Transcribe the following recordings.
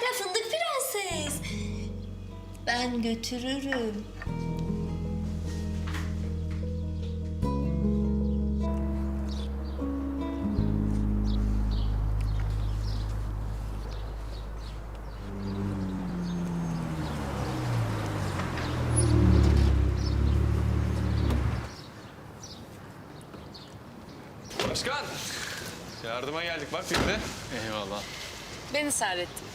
şaka fındık prenses. Ben götürürüm. Başkan. Yardıma geldik bak biz de. Eyvallah. Ben ısrar ettim.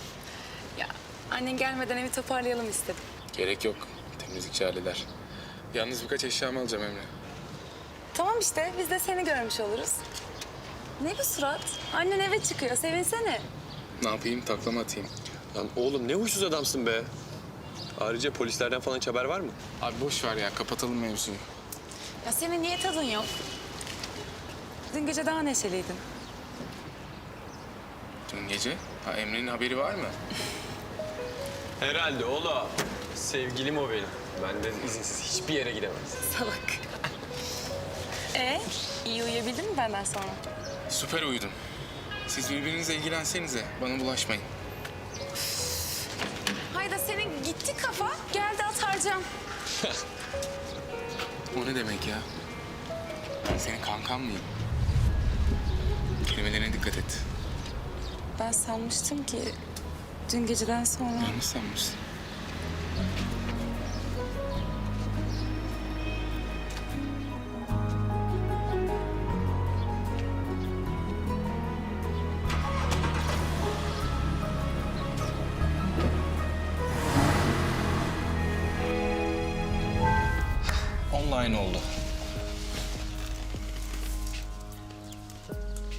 Annen gelmeden evi toparlayalım istedim. Gerek yok. Temizlikçi halleder. Yalnız birkaç eşyamı alacağım Emre. Tamam işte biz de seni görmüş oluruz. Ne bu surat? Annen eve çıkıyor sevinsene. Ne yapayım? Taklama atayım. Lan oğlum ne huysuz adamsın be. Ayrıca polislerden falan hiç haber var mı? Abi boş ver ya. Kapatalım mevzuyu. Ya senin niye tadın yok? Dün gece daha neşeliydin. Dün gece. Ha Emre'nin haberi var mı? Herhalde oğlum. Sevgilim o benim. Benden izinsiz hiçbir yere gidemez. Salak. Ee, iyi uyuyabildin mi benden sonra? Süper uyudum. Siz birbirinizle ilgilensenize. Bana bulaşmayın. Hayda senin gitti kafa, geldi at harcam. O ne demek ya? Ben senin kankan mıyım? Kelimelerine dikkat et. Ben sanmıştım ki dün geceden sonra... Yanlış sanmışsın. Online oldu.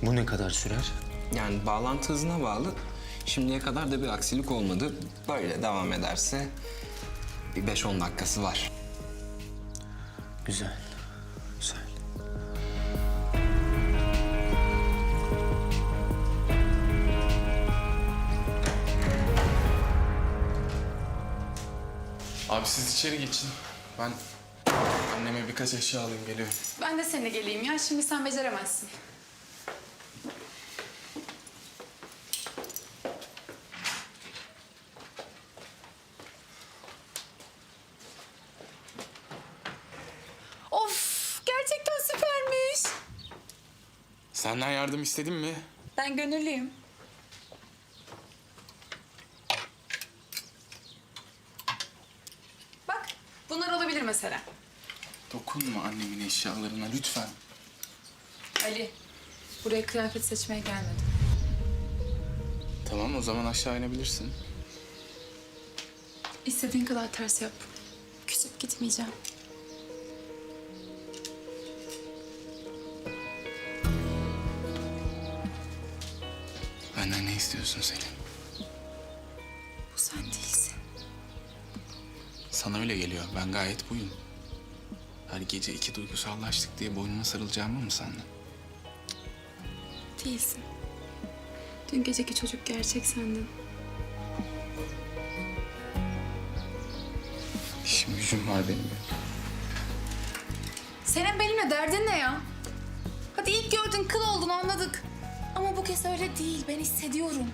Bu ne kadar sürer? Yani bağlantı hızına bağlı. Şimdiye kadar da bir aksilik olmadı. Böyle devam ederse bir 5-10 dakikası var. Güzel. Güzel. Abi siz içeri geçin. Ben anneme birkaç eşya alayım geliyorum. Ben de seninle geleyim ya. Şimdi sen beceremezsin. Senden yardım istedim mi? Ben gönüllüyüm. Bak, bunlar olabilir mesela. Dokunma annemin eşyalarına lütfen. Ali, buraya kıyafet seçmeye gelmedim. Tamam o zaman aşağı inebilirsin. İstediğin kadar ters yap. Küçük gitmeyeceğim. İstiyorsun Selin? Bu sen değilsin. Sana öyle geliyor. Ben gayet buyum. Her gece iki duygusallaştık diye boynuma sarılacağımı mı sandın? Değilsin. Dün geceki çocuk gerçek sendin. İşim gücüm var benim ya. Senin benimle derdin ne ya? Hadi ilk gördün kıl oldun anladık. Ama bu kez öyle değil. Ben hissediyorum.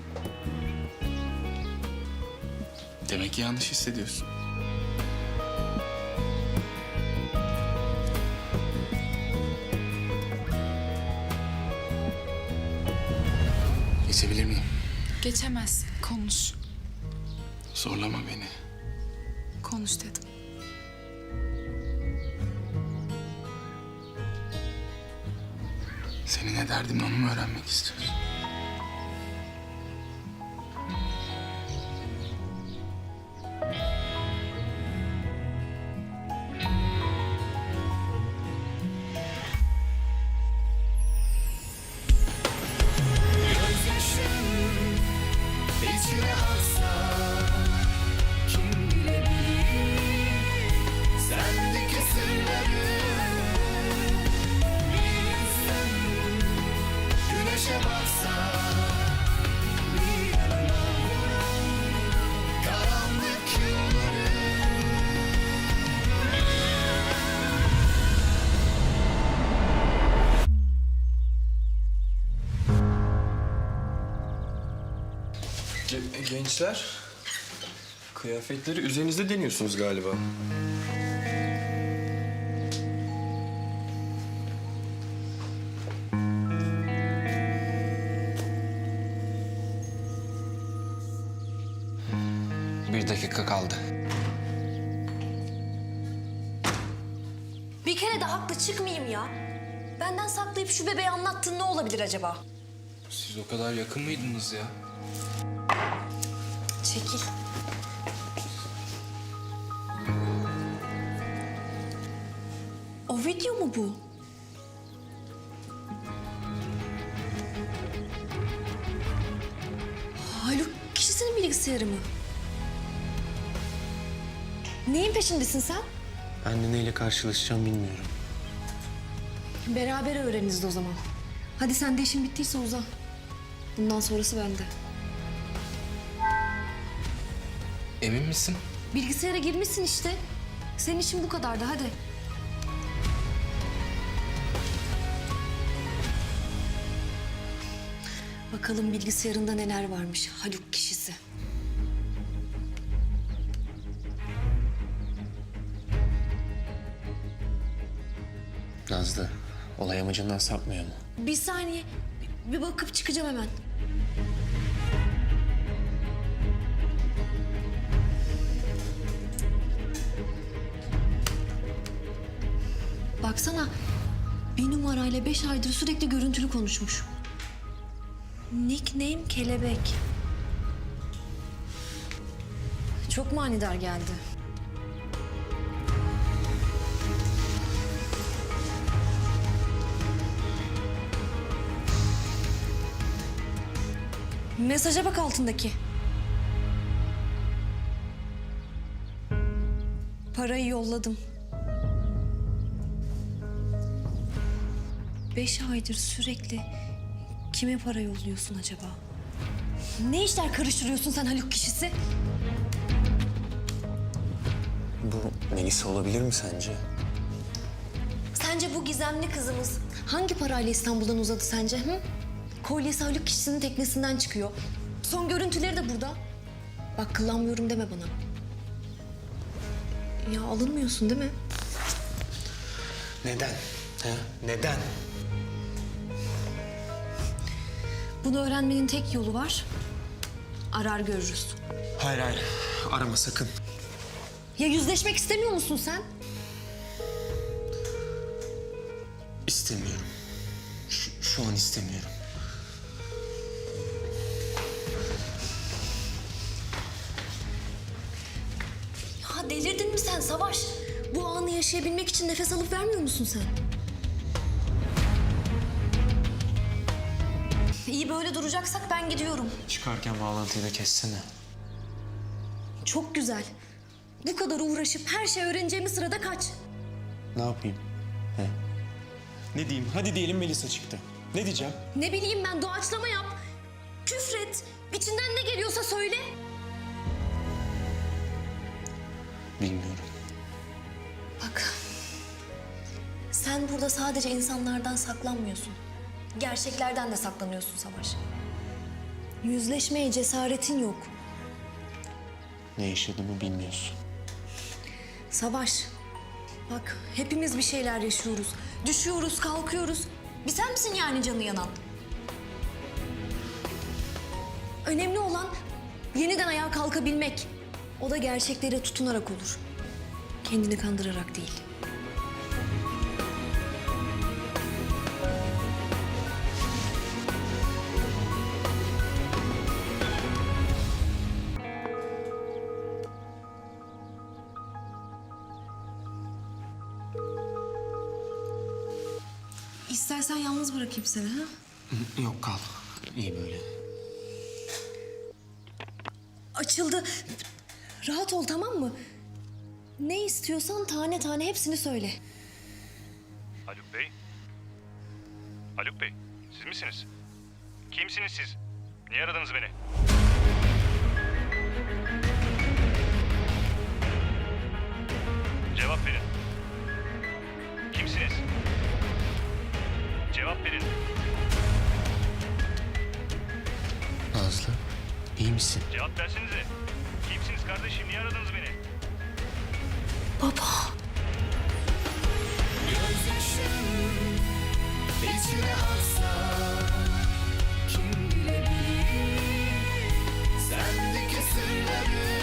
Demek ki yanlış hissediyorsun. Geçebilir miyim? Geçemez. Konuş. Zorlama beni. Konuş dedim. Senin ne derdin onu mu öğrenmek istiyorsun? Gençler, kıyafetleri üzerinizde deniyorsunuz galiba. Bir dakika kaldı. Bir kere de haklı çıkmayayım ya. Benden saklayıp şu bebeği anlattın ne olabilir acaba? Siz o kadar yakın mıydınız ya? Çekil. O video mu bu? Haluk kişisinin bilgisayarı mı? Neyin peşindesin sen? Ben de neyle karşılaşacağım bilmiyorum. Beraber öğreniriz o zaman. Hadi sen de işin bittiyse uzan. Bundan sonrası bende. Emin misin? Bilgisayara girmişsin işte. Senin için bu kadardı hadi. Bakalım bilgisayarında neler varmış Haluk kişisi. Nazlı, olay amacından sapmıyor mu? Bir saniye. Bir bakıp çıkacağım hemen. Baksana. Bir numarayla beş aydır sürekli görüntülü konuşmuş. Nickname kelebek. Çok manidar geldi. Mesaja bak altındaki. Parayı yolladım. Beş aydır sürekli kime para yolluyorsun acaba? Ne işler karıştırıyorsun sen Haluk kişisi? Bu Melisa olabilir mi sence? Sence bu gizemli kızımız hangi parayla İstanbul'dan uzadı sence? Hı? Kolyesi Haluk kişisinin teknesinden çıkıyor. Son görüntüleri de burada. Bak kıllanmıyorum deme bana. Ya alınmıyorsun değil mi? Neden? Ha? Neden? Bunu öğrenmenin tek yolu var. Arar görürüz. Hayır hayır, arama sakın. Ya yüzleşmek istemiyor musun sen? İstemiyorum. Şu, şu an istemiyorum. Ya delirdin mi sen Savaş? Bu anı yaşayabilmek için nefes alıp vermiyor musun sen? İyi böyle duracaksak ben gidiyorum. Çıkarken bağlantıyı da kessene. Çok güzel. Bu kadar uğraşıp her şey öğreneceğimiz sırada kaç. Ne yapayım? He? Ne diyeyim? Hadi diyelim Melisa çıktı. Ne diyeceğim? Ne bileyim ben doğaçlama yap. Küfret. İçinden ne geliyorsa söyle. Bilmiyorum. Bak. Sen burada sadece insanlardan saklanmıyorsun. Gerçeklerden de saklanıyorsun Savaş. Yüzleşmeye cesaretin yok. Ne yaşadığımı bilmiyorsun. Savaş. Bak hepimiz bir şeyler yaşıyoruz. Düşüyoruz, kalkıyoruz. Bir sen misin yani canı yanan? Önemli olan yeniden ayağa kalkabilmek. O da gerçeklere tutunarak olur. Kendini kandırarak değil. İstersen yalnız bırakayım seni ha? Yok kal. İyi böyle. Açıldı. Rahat ol tamam mı? Ne istiyorsan tane tane hepsini söyle. Haluk Bey? Haluk Bey, siz misiniz? Kimsiniz siz? Niye aradınız beni? Cevap verin. Cevap verin. Nazlı, iyi misin? Cevap versenize. Kimsiniz kardeşim? Niye aradınız beni? Baba. içine aksa Kim bilebilir Sendeki sırları